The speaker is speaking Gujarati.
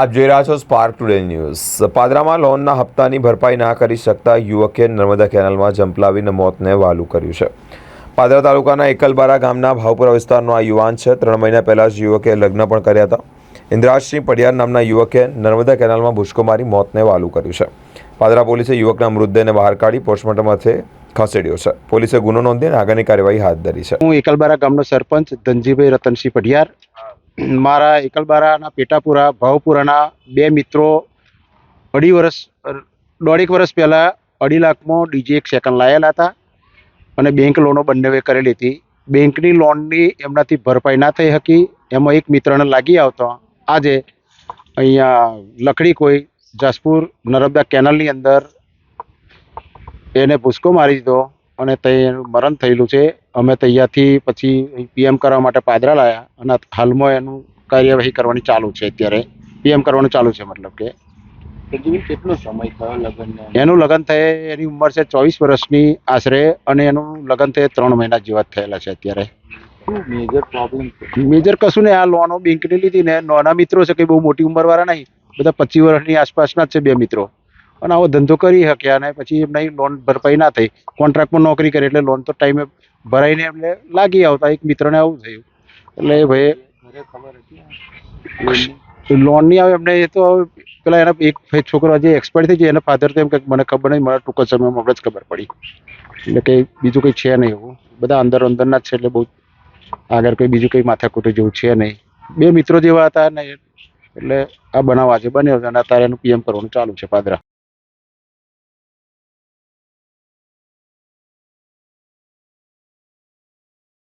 આપ જોઈ રહ્યા છો સ્પાર્ક ટુડે ન્યૂઝ પાદરામાં લોનના હપ્તાની ભરપાઈ ના કરી શકતા યુવકે નર્મદા કેનાલમાં જંપલાવીને મોતને વાલું કર્યું છે. પાદરા તાલુકાના એકલબારા ગામના ભાવપુરા વિસ્તારનો આ યુવાન છે. ત્રણ મહિના પહેલાં જ યુવકે લગ્ન પણ કર્યા હતા. ઇન્દ્રાજસિંહ પડિયાર નામના યુવકે નર્મદા કેનાલમાં ભૂસકો મારી મોતને વાલું કર્યું છે. પાદરા પોલીસે યુવકના મૃતદેહને બહાર કાઢી પોસ્ટમોર્ટમ અર્થે ખસેડ્યો છે. પોલીસે ગુનો નોંધીને આગળની કાર્યવાહી હાથ ધરી છે. હું એકલબારા ગામનો સરપંચ ધનજીભાઈ રતનસિંહ પઢિયાર મારા એકલબારાના પેટાપુરા, ભાવપુરાના બે મિત્રો અઢી વર્ષ, દોઢેક વર્ષ પહેલાં અઢી લાખમાં ડીજે એક સેકન્ડ લાયેલા હતા અને બેંક લોનો બંનેવે કરેલી હતી. બેંકની લોનની એમનાથી ભરપાઈ ના થઈ શકી. એમાં એક મિત્રને લાગી આવતો. આજે અહીંયા લકડી કોઈ જાસપુર નર્મદા કેનાલની અંદર એને ભૂસકો મારી દીધો. અને એનું મરણ થયેલું છે. અમે તૈયારથી પછી પીએમ કરવા માટે પાદરા લાયા અને હાલમાં એનું કાર્યવાહી કરવાની ચાલુ છે અત્યારે. પીએમ કરવાનું ચાલુ છે મતલબ કે. કેટલો સમય થયો લગ્ન એનું લગ્ન થયે એની ઉંમર છે ચોવીસ વર્ષની આશરે અને એનું લગ્ન થયે ત્રણ મહિના જેવા થયેલા છે અત્યારે. મેજર પ્રોબ્લેમ મેજર કશું ને આ લોનો બેંકની લીધી ને નાના મિત્રો છે કે બહુ મોટી ઉંમરવાળા નહીં બધા પચીસ વર્ષની આસપાસના જ છે બે મિત્રો. અને આવો ધંધો કરી શક્યા અને પછી એમને લોન ભરપાઈ ના થઈ. કોન્ટ્રાક્ટમાં નોકરી કરી એટલે લોન તો ટાઈમે ભરાઈને એમને લાગી આવતા. એક મિત્રને આવું થયું. એટલે એ ભાઈ લોન? લોનની આવે એમને એ તો પેલા એના એક છોકરો જે એક્સપાયર થઈ જાય એના ફાધર તો એમ કે મને ખબર નહીં મને ટૂંક સમયમાં હમણાં જ ખબર પડી. એટલે કંઈ બીજું કંઈ છે નહીં એવું. બધા અંદર અંદરના જ છે એટલે બહુ આગળ કંઈ બીજું કંઈ માથાકૂટ જેવું છે નહીં. બે મિત્રો જેવા હતા ને એટલે આ બનાવ આજે બન્યો અને અત્યારે એનું પીએમ કરવાનું ચાલુ છે પાદરા.